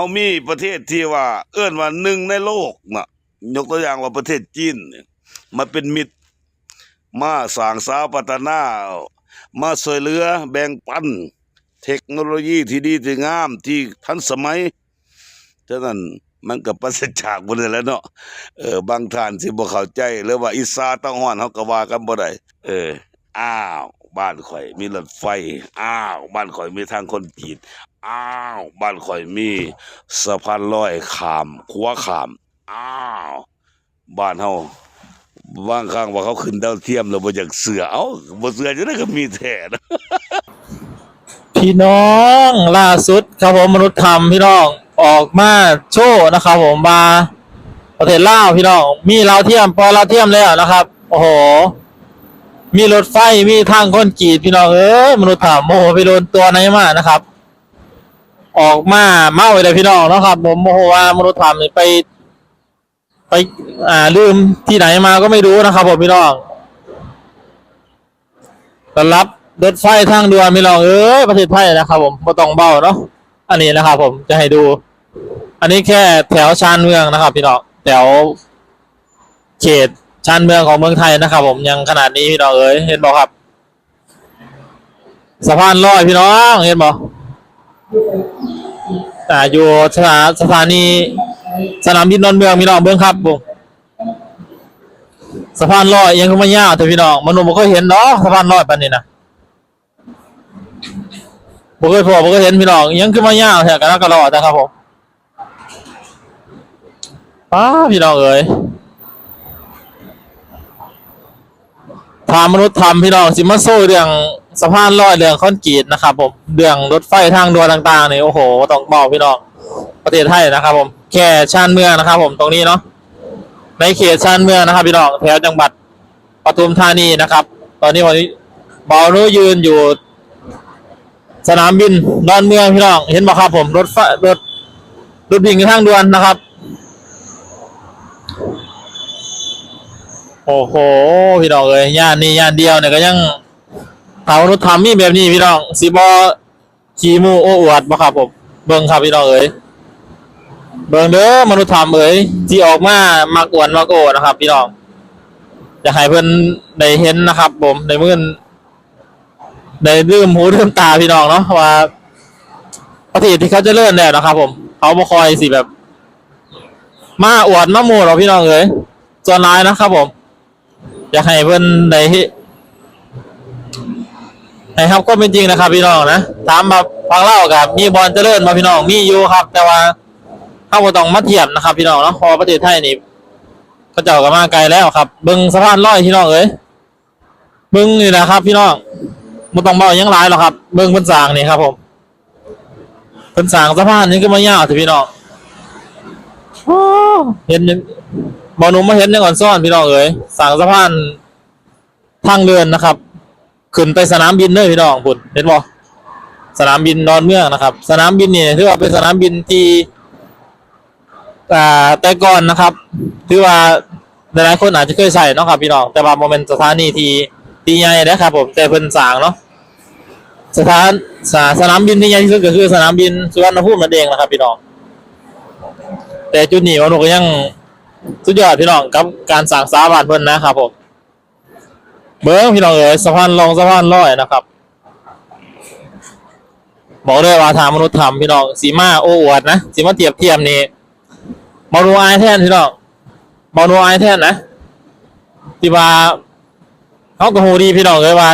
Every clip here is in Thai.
เขามีประเทศที่ว่า เอื้อนว่าหนึ่งในโลกนะยกตัวอย่างว่าประเทศจีนมาเป็นมิตร มาสร้างสาวพัฒนา มาช่วยเหลือแบ่งปัน เทคโนโลยีที่ดีที่งามที่ทันสมัยฉะนั้นมันก็ปราศจากบ่ได้แหล้วเนาะเออบางท่านสิบ่เข้าใจหรือว่าอีสาต้องฮ้อนเฮาก็ว่ากันบ่ได้เออ อ้าว บ้านข่อย มีรถไฟ อ้าว บ้านข่อยมีทางคนกรีด อ้าวบ้านข่อยมีสะพานลอยขามขัวขามอ้าวบ้านเฮาบางครั้งว่าเขาขึ้นดาวเทียมแล้วบ่อยากเสือเอ้าบ่เสือจะได้ก็มีแท้นะพี่น้องล่าสุดครับผมมนุษย์ธรรมพี่น้องออกมาโชว์นะครับ ผมมาประเทศลาวพี่น้องมีเราวเทียม พอเราวเทียมแล้วนะครับ โอ้โห มีรถไฟมีทางคนกีดพี่น้องเอ้ยมนุษย์ธรรมโมโหไปโดนตัวไหนมานะครับ ออกมาเมาเลยพี่น้องนะครับผมโมโหว่ามนุษย์ธรรมนี่ไป ไป อ่าลืมที่ไหนมาก็ไม่รู้นะครับผมพี่น้องต้อนรับรถไฟทางด่วนพี่น้องเอ้ยประเทศไทยนะครับ ผมบ่ต้องเบาเนาะอันนี้นะครับ ผมจะให้ดู อันนี้แค่แถวชานเมืองนะครับ พี่น้องแถวเขตชานเมืองของเมืองไทยนะครับ ผมยังขนาดนี้พี่น้องเอ้ยเห็นบอกครับสะพานลอยพี่น้องเห็นบอก อ่าอยู่สถาสถานีสนามบินดอนเมืองพี่น้องเมืองครับผมสะพานลอยยังก็ไม่ยาวแต่พี่น้องมนุษย์บ่เคยเห็นเนาะสะพานลอยปานนี้นะบ่เคยพอบ่เคยเห็นพี่น้องยังขึ้นมายาวแท้กันนะก็รอดนะครับผมป้าพี่น้องเอ้ยถามมนุษย์ทำพี่น้องสิมาโซ่เรื่อง สะพานลอยเรื่องคอนกรีตนะครับผมเรื่องรถไฟทางด่วนต่างๆนี่โอ้โหต้องบอกพี่น้องประเทศไทยนะครับ ผมแค่ชานเมืองนะครับ ผมตรงนี้เนาะในเขตชานเมืองนะครับ พี่น้องแถวจังหวัดปทุมธานีนะครับ ตอนนี้วันนี้บอลนูยืนอยู่ สนามบินดอนเมืองพี่น้องเห็นบ่ครับ ผมรถไฟรถรถวิ่งทางด่วนนะครับ โอ้โหพี่น้องเอ้ยย่านนี้ย่านเดียวเนี่ยก็ยัง ถามมนุษย์ทำมีแบบนี้พี่น้องสีบอขี่มูโอ้อวดบ่ครับผมเบิ่งครับพี่น้องเอ้ยเบิ่งเด้อมนุษย์ทำเอ้ยที่ออกมามักอวนมักโอนะครับ พี่น้องอยากให้เพิ่อนได้เห็นนะครับ ผมในมื่นได้ลืมหูลืมตาพี่น้องเนาะว่าประเทศที่เขาจะเลื่อนแล้วนะครับ ผมเขาบ่คอยสิแบบ มาอวดมาโมหรอกพี่น้องเอ้ยส่วนร้ายนะครับ ผม อยากให้เพิ่อนได้ ให้ครับก็เป็นจริงนะครับ พี่น้องนะถามมาฟังเล่ากับมีบอลเจริญมาพี่น้องมีอยู่ครับ แต่ว่าเข้าบ่ต้องมาเทียบนะครับ พี่น้องเนาะพอประเทศไทยนี่เขาเจ้ากันมาไกลแล้วครับเบิ่งสะพานลอยพี่น้องเอ้ยเบิ่งนี่นะครับ พี่น้องบ่ต้องเบายังหลายหรอกครับ เบิ่งเพิ่นสางนี่ครับ ผมเพิ่นสางสะพานนี่ก็มายาวสิพี่น้องเห็นบ่หนุ่มมาเห็นยังอ่อนซ่อนพี่น้องเอ๋ยสางสะพานทางเดินนะครับ ขึ้นไปสนามบินเลยพี่น้องพุ่นเห็นบ่สนามบินดอนเมืองนะครับ สนามบินนี่ถือว่าเป็นสนามบินที่อ่าแต่ก่อนนะครับถือว่าหลายๆคนอาจจะเคยใส่เนาะครับพี่น้องแต่ว่าโมเมนต์สถานีที่ที่ใหญ่นะครับผมแต่เพิ่นสร้างเนาะสถานสสนามบินที่ใหญ่ที่สุดก็คือสนามบินสุวรรณภูมินั่นเองนะครับพี่น้อง แต่จุดนี้วันนี้ก็ยังสุดยอดพี่น้องกับการสร้างสาบานเพิ่นนะครับผม เบิ้งพี่น้องเอ๋ยสะพานลองสะพานลอยนะครับ บอกเลยว่าทางมนุษย์ทำพี่น้องสีมาโอ้อวดนะสีมาเทียบเทียมนี่มาดูไอแทนพี่น้องมาดูไอแทนนะที่ว่าเขาก็ฮูดีพี่น้องเลยว่า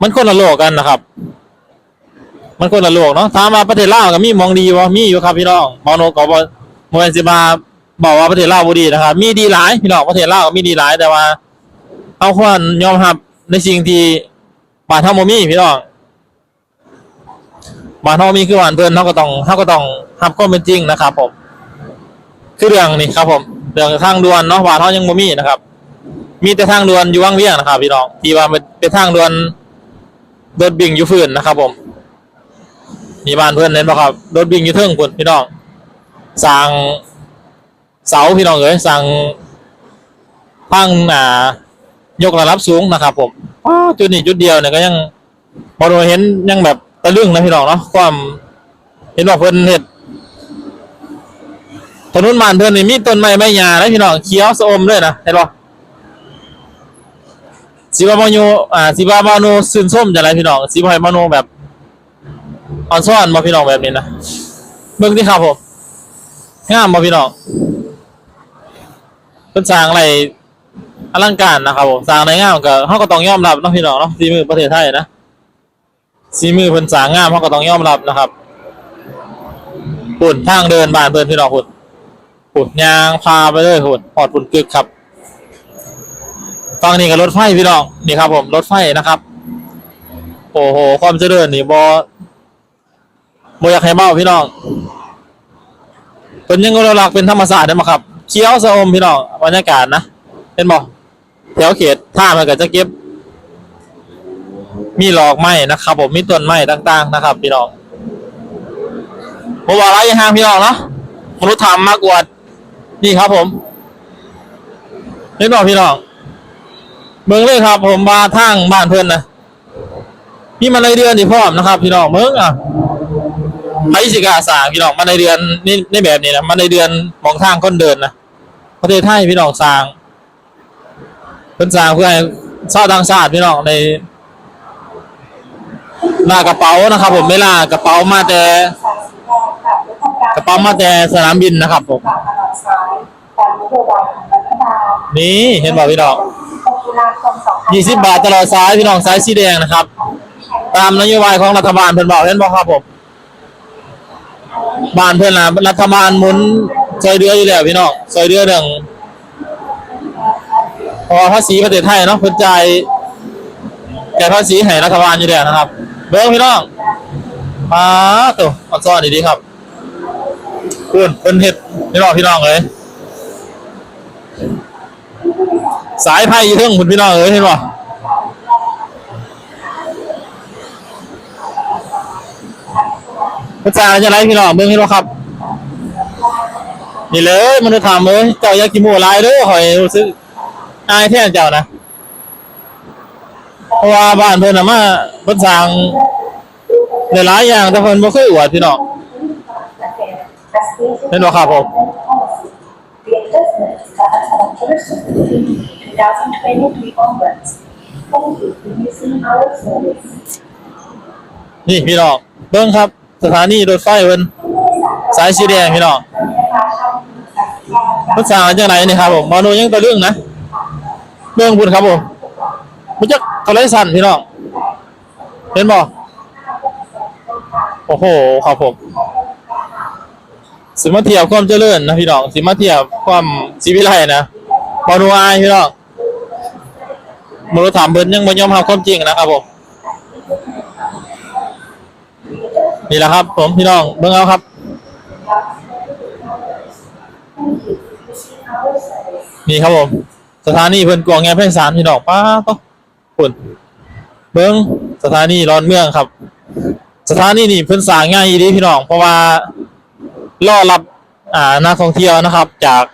มันคนละโลกกันนะครับมันคนละโลกเนาะถามว่าประเทศลาวก็มีมองดีวะมีอยู่ครับพี่น้องมองโนก็บ่โมเนสิมาบอกว่าประเทศลาวบ่ดีนะครับ มีดีหลายพี่น้องประเทศลาวก็มีดีหลายแต่ว่า เอาควรยอมรับในสิ่งที่บ้านเฮาบ่มีพี่น้องบ้านเฮามีคือบ้านเพิ่นเฮาก็ต้องเฮาก็ต้องรับความเป็นจริงนะครับ ผม คือเรื่องนี้ครับ ผมเรื่องทางด่วนเนาะบ้านเฮายังบ่มีนะครับ มีแต่ทางด่วนอยู่ว่างเวียงนะครับพี่น้องที่ว่าเป็นเป็นทางด่วนรถบิ่งอยู่ฟื้นนะครับ ผม มีบ้านเพื่อนเน้นบ่ครับรถบิ่งอยู่เทิงพุ่นพี่น้องสั่งเสาพี่น้องเอ้ยสั่งพังอ่า ยกระดับสูงนะครับ ผมจุดนี้จุดเดียวเนี่ยก็ยังบอโดเห็นยังแบบตะลึงนะพี่น้องเนาะความเห็นว่าเพิ่นเฮ็ดถนนบ้านเพิ่นนี่มีต้นไม้ใบหญ้านะพี่น้องเขียวสะอมเลยนะเห็นบ่สิว่ามาโยอ่าสิว่ามาโนซื่นส้มจังไรพี่น้องสิว่ามาโนแบบอ่อนซ้อนบ่พี่น้องแบบนี้นะเบิ่งที่ครับผมงามบ่พี่น้องเพิ่นสร้างอะไร อลังการนะครับผมสร้างได้งามก็เฮาก็ต้องยอมรับเนาะพี่น้องเนาะฝีมือประเทศไทยนะฝีมือเพิ่นสร้างงามเฮาก็ต้องยอมรับนะครับปุ่นทางเดินบ้านเพิ่นพี่น้องพุ่นปุ่นยางพาไปเลยพุ่นหอดปุ่นกึกครับฝั่งนี้ก็รถไฟพี่น้องนี่ครับ ผมรถไฟนะครับ โอ้โหความเจริญนี่บ่บ่อยากให้เมาพี่น้องเพิ่นยังอนุรักเป็นธรรมศาสตร์ได้มาครับเขี้ยวสะอมพี่น้องบรรยากาศนะเห็นบ่ แถวเขตท่ามันก็จะเก็บ มีหลอกไม้นะครับ ผมมีต้นไม้ต่าง ๆ นะครับ พี่น้องผมว่าอะไรห่างพี่น้องเนาะมนุษย์ธรรมากกว่านี่ครับ ผมเห็นบ่พี่น้องเมืองเลยครับ ผมมาทางบ้านเพื่อนนะมีมาในเดือนนี่พร้อมนะครับ พี่น้องเมืองอะไอ้สิกาสางพี่น้องมาในเดือนนี่นี่แบบนี้นะมาในเดือนมองทางคนเดินนะประเทศไทยพี่น้องสาง เพิ่นสร้างเพื่อให้ชาวต่างชาติพี่น้องในลากระเป๋านะครับ ผมไม่ลากระเป๋ามาแต่กระเป๋ามาแต่สนามบินนะครับผมนี่เห็นบอกพี่น้องยี่สิบบาทตลอดสายพี่น้องสายสีแดงนะครับ ตามนโยบายของรัฐบาลเพิ่นบอกเห็นบอกครับผมบ้านเพิ่อนนะรัฐบาลหมุนซอยเดืออยู่แล้วพี่น้องซอยเดือหนึ่ง พอภาษีประเทศไทยเนาะเพิ่นจ่ายแก่ภาษีให้รัฐบาลอยู่แล้วนะครับเบิ่งพี่น้องมาตัวอักษรดีๆครับคุณเพิ่นเฮ็ดพี่น้องพี่น้องเลยสายไพ่อยู่เทิงคุณพี่น้องเอ้ยเห็นป่ะภาษาจะไรพี่น้องเมืองเห็นป่ะครับ นี่เลยมันจะถามเลยเจ้าอยากกินหมูลายเด้อหอยรู้สึก อายแท้เจ้านะ เพราะว่าบ้านเพิ่นน่ะมาเพิ่นสร้างหลายๆอย่างแต่เพิ่นบ่เคยอวดพี่น้องเห็นบ่ครับผมนี่พี่น้องเบิ่งครับ สถานีรถไฟเพิ่นสายสีแดงพี่น้องภาษาจังไหนนี่ครับผมมาดูยังตะลึงนะ เรื่องบุญครับผมมันจะทะเลสันพี่น้องเห็นบ่โอ้โหครับผมสิมาเทียบความเจริญนะพี่น้องสิมาเทียบความชีวิไลนะมาดูอายพี่น้องมาดูถามเพิ่นยังบ่ยอมรับความจริงนะครับผมนี่แหละครับ ผมพี่น้องเบิ่งเอาครับ นี่ครับผม สถานีเพิ่นกวางแงไพศาลพี่น้องป้าปะปุ่นเบิ้งสถานีร้อนเมืองครับ สถานีนี่เพิ่นสร้างง่ายดีพี่น้องเพราะว่ารอรับอ่านักท่องเที่ยวนะครับ จาก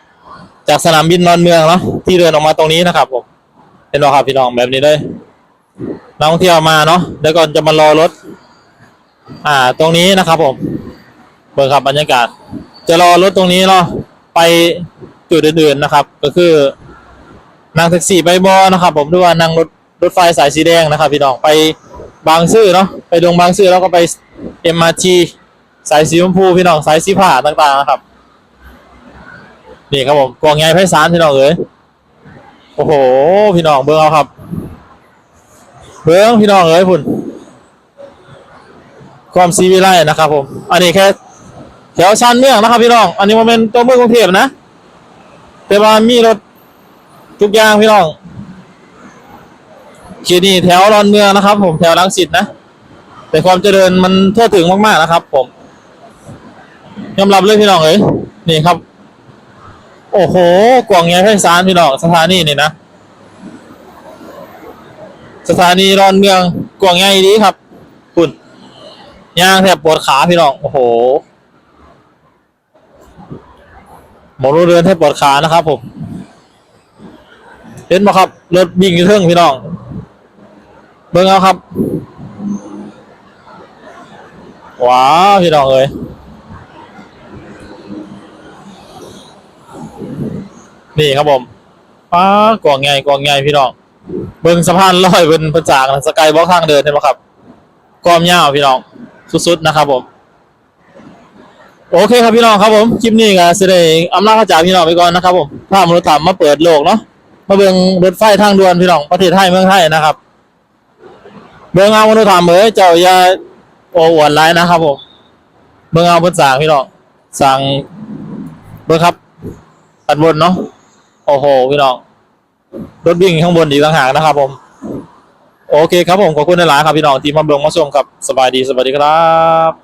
จากสนามบินดอนเมืองเนาะที่เดินออกมาตรงนี้นะครับผมเห็นบ่ครับพี่น้องแบบนี้เลยนักท่องเที่ยวมาเนาะแล้วก็จะมารอรถ อ่า ตรงนี้นะครับ ผมเบิ่งครับบรรยากาศ จะรอรถตรงนี้เนาะไปจุดอื่นๆนะครับ ก็คือ นั่งแท็กซี่ไปบอนะครับ ผมหรือว่านั่งรถรถไฟสายสีแดงนะครับ พี่น้องไปบางซื่อเนาะไปลงบางซื่อแล้วก็ไปเอ็มอาร์ทีสายสีชมพูพี่น้องสายสีผ้าต่างๆนะครับ นี่ครับผมกวางใหญ่ไพศาลพี่น้องเอ้ยโอ้โห พี่น้องเบิ้งเอาครับ เบิ้งพี่น้องเอ้ยพุ่นความซีวิไลนะครับ ผม อันนี้แค่แถวชานเมืองนะครับ พี่น้อง อันนี้มันเป็นตัวเมืองกรุงเทพนะแต่ว่ามีรถ ทุกอย่างพี่น้องเขียนี่แถวรอนเมืองนะครับ ผมแถวลังสิตนะแต่ความเจริญมันทั่วถึงมากๆนะครับ ผมยอมรับเลยพี่น้องเอ้ยนี่ครับ โอ้โหกว่างใหญ่ไพศาลพี่น้องสถานีนี่นะสถานีรอนเมืองกว่างใหญ่ดีครับคุณย่างแทบปวดขาพี่น้องโอ้โหหมอรู้เรือนให้ปวดขานะครับผม เห็นไหมครับรถวิ่งอยู่เทิงพี่น้อง เบิ่งเอาครับว้าวพี่น้องเอ้ยนี่ครับผมป้ากวางใหญ่กวางใหญ่พี่น้อง เบิ่งสะพานลอยเป็นประจางสกายบล็อกทางเดินเห็นไหมครับความยาวพี่น้อง สุดๆนะครับผม โอเคครับพี่น้องครับผม คลิปนี้ก็สิได้อำลาพระจากพี่น้องไปก่อนนะครับผมภาพมนุษย์ธรรมมาเปิดโลกเนาะ มาเบิ่งรถไฟทางด่วนพี่น้องประเทศไทยเมืองไทยนะครับ เบิ่งเอามนุษย์ธรรมเอ้ยเจ้าอย่าโอ้อวดร้ายนะครับผมเบิ่งเอาเพิ่นสร้างพี่น้องสร้างเบิ่งครับตัดบนเนาะโอ้โหพี่น้องรถวิ่งข้างบนอีกต่างหากนะครับผมโอเคครับผมขอบคุณหลายครับพี่น้องที่มาเบิงมาชมครับสบายดีสวัสดีครับ